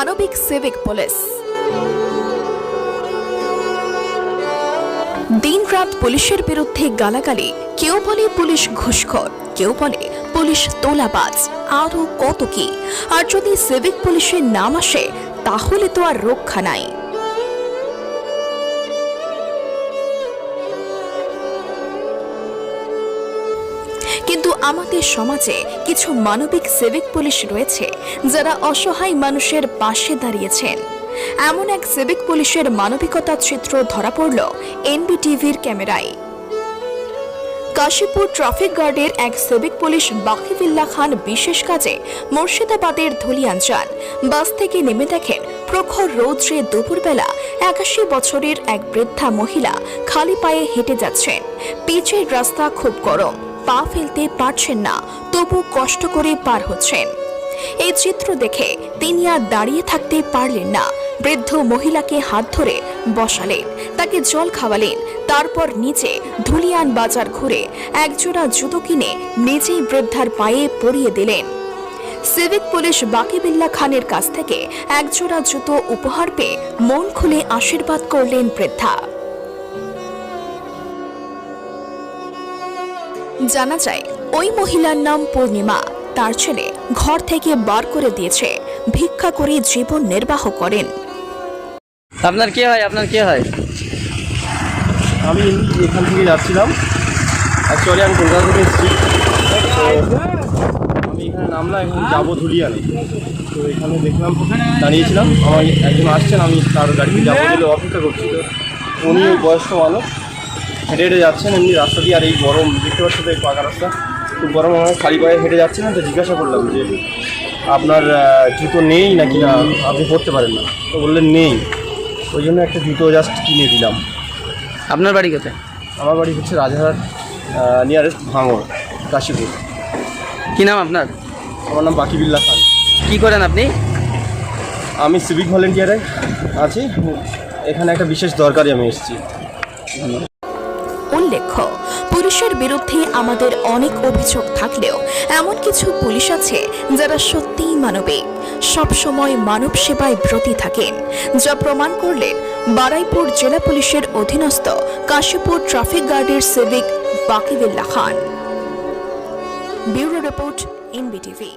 মানবিক civic police. দিনরাত পুলিশের বিরুদ্ধে গালাগালি, কেউ বলে পুলিশ ঘুষখোর, কেউ বলে পুলিশ তোলাবাজ আরও কত কি? আর যদি সিভিক পুলিশের নাম আসে, তাহলে তো আর রক্ষা নাই। কিন্তু আমাদের সমাজে কিছু মানবিক সিভিক পুলিশ রয়েছে যারা অসহায় মানুষের পাশে দাঁড়িয়েছেন। এমন এক সিভিক পুলিশের মানবিকতার চিত্র ধরা পড়ল এনবিটিভির ক্যামেরায়। কাশীপুর ট্রাফিক গার্ডের এক সিভিক পুলিশ বাকিবুল্লাহ খান বিশেষ কাজে মুর্শিদাবাদের ধুলিয়ান যান। বাস থেকে নেমে দেখেন প্রখর রৌদ্রে দুপুরবেলা একাশি বছরের এক বৃদ্ধা মহিলা খালি পায়ে হেঁটে যাচ্ছেন। পিচের রাস্তা খুব গরম। পা ফেলতে পারছেন না, তবু কষ্ট করে পার হচ্ছেন। এই চিত্র দেখে তিনি আর দাঁড়িয়ে থাকতে পারলেন না। বৃদ্ধ মহিলাকে হাত ধরে বসালেন, তাকে জল খাওয়ালেন, তারপর নিচে ধুলিয়ান বাজার ঘুরে একজোড়া জুতো কিনে নিজেই বৃদ্ধার পায়ে পরিয়ে দিলেন। সিভিক পুলিশ বাকিবিল্লা খানের কাছ থেকে একজোড়া জুতো উপহার পেয়ে মন খুলে আশীর্বাদ করলেন বৃদ্ধা। জানা যায় ওই মহিলার নাম পূর্ণিমা। তার ছেলে ঘর থেকে বার করে দিয়েছে ভিক্ষা করে জীবন নির্বাহ করেন। আপনার কে হয়? আপনার কি হয়? আমি এখান থেকে যাচ্ছিলাম। অ্যাকচুয়ালি আমি কলকাতা থেকে এসেছি। আমি এখানে নামলাম এখন যাব ধুলিয়ানে। তো এখানে দেখলাম দাঁড়িয়েছিলাম। আমার একজন আসছেন আমি তার গাড়িতে যাব বলে অপেক্ষা করছি। তো উনি বয়স্ক মানুষ। হেঁটে হেঁটে যাচ্ছেন এমনি রাস্তা দিয়ে আর এই গরম দেখতে পাচ্ছেন তো এই পাকা রাস্তা। খুব গরম আমার খালি পায়ে হেঁটে যাচ্ছিলেন তো জিজ্ঞাসা করলাম যে আপনার জুতো নেই নাকি না? আপনি পরতে পারেন না? তো বললেন নেই। ওই জন্য একটা জুতো জাস্ট কিনে দিলাম। আপনার বাড়ি কোথায়? আমার বাড়ি হচ্ছে রাজারহাট নিয়ারেস্ট ভাঙর কাশীপুর। কি নাম আপনার? আমার নাম বাকিবিল্লা খান। কি করেন আপনি? আমি সিভিক ভলেন্টিয়ারে আছি। এখানে একটা বিশেষ দরকারে আমি এসেছি। উল্লেখ্য, পুলিশের বিরুদ্ধে আমাদের অনেক অভিযোগ থাকলেও এমন কিছু পুলিশ আছে যারা সত্যিই মানবিক। সবসময় মানব সেবায় ব্রতী থাকেন, যা প্রমাণ করলেন বারাইপুর জেলা পুলিশের অধীনস্থ কাশীপুর ট্রাফিক গার্ডের civic Bakibullah Khan. Bureau report, NBTV.